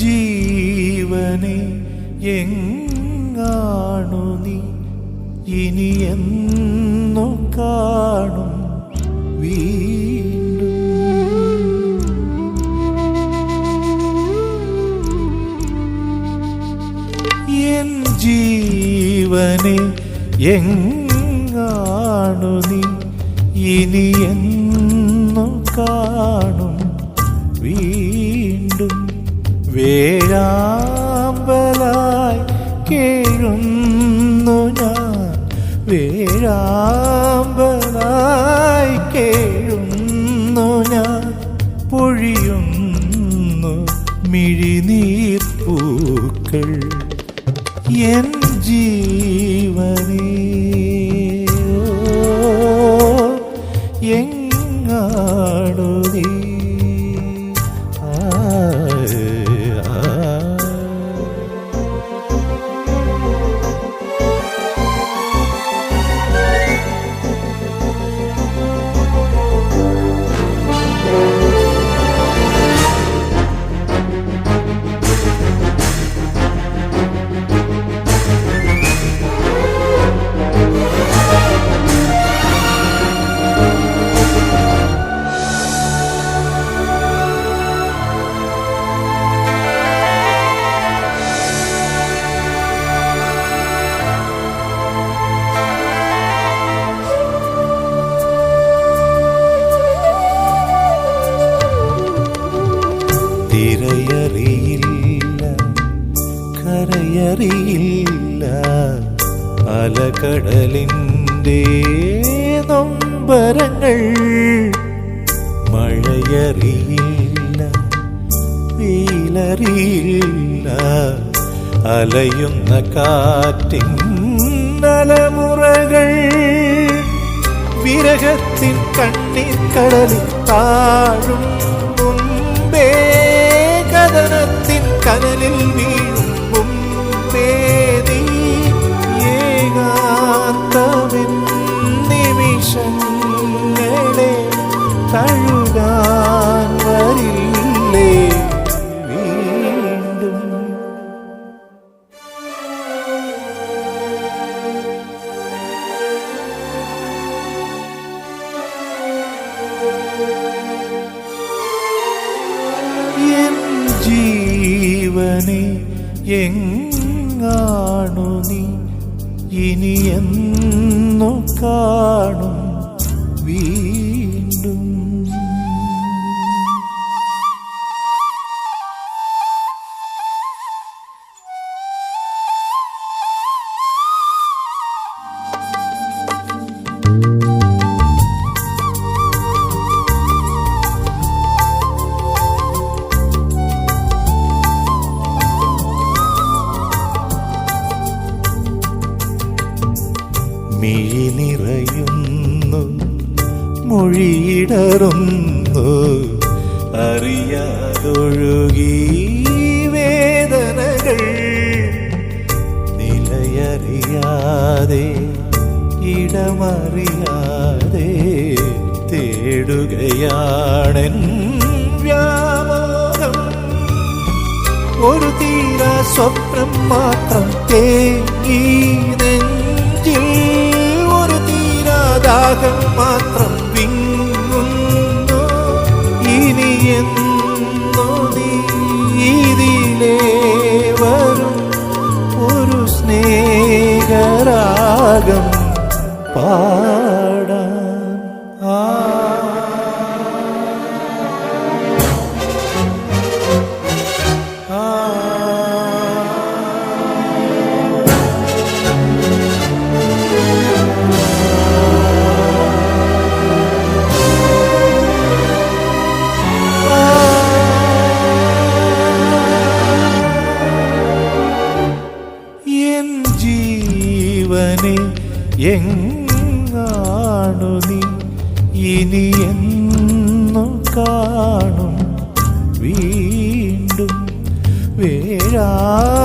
ജീവനെ എങ്ങാണു നീ? ഇനി എന്നു കാണും വീണ്ടും. എൻ ജീവനെ എങ്ങാണു നീ? ഇനി എന്നു കാണും വീണ്ടും വേഴാമ്പലായി കേഴുന്നു ഞാൻ. വേഴാമ്പലായി കേഴുന്നു ഞാൻ. പൊഴിയുന്നു മിഴിനീർപ്പൂക്കൾ എൻ ജീവനേ. എങ്ങാടു ആ, കരയറിയില്ല അലകടലിന്റെ നൊമ്പരങ്ങൾ മഴയറിയില്ല വെയിലറിയില്ല. അലയുന്ന കാറ്റിൻ നലമുറകൾ വിരഹത്തിൻ കണ്ണീർ കടലിൽ താഴും മുമ്പേ കഥനത്തിൻ കനലിൽ വീഴും മുമ്പേ നീ ഏകാന്തമിൻ നിമിഷങ്ങളെ തഴുകാൻ വരില്ലേ വീണ്ടും. ജീവനെ എങ്ങാണു നീ? ഇനി എന്നു കാണും വീണ്ടും. മിഴി നിറയുന്നു മൊഴിയിടറുന്നു. അറിയാതൊഴുകി വേദനകൾ നിലയറിയാതെ ഇടമറിയാതെ തേടുകയാണെൻ വ്യാമോഹം. ഒരു തീരാ സ്വപ്നം മാത്രം തേങ്ങി തീരാദാഹം മാത്രം വിങ്ങുന്നു. ഇനി എന്നോ നീതിയിലേ വരും. ഒരു സ്നേഹരാഗം പാടാൻ എങ്ങാണു നീ? ഇനി എന്നു കാണും. വീണ്ടും വേഴാമ്പനായി